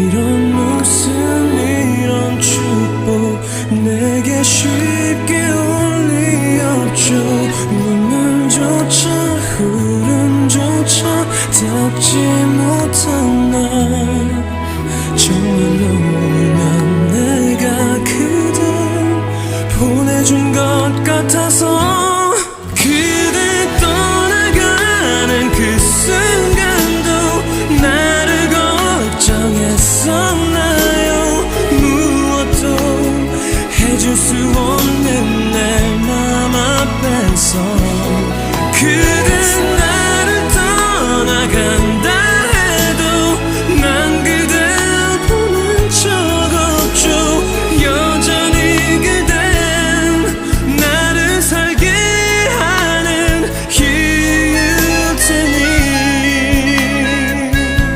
이런 웃음 이런 축복 내게 쉽게 올리었죠. 눈물조차 흐름조차 닿지 못한 날. 정말로 울면 내가 그댈 보내준 것 같아서. 就是我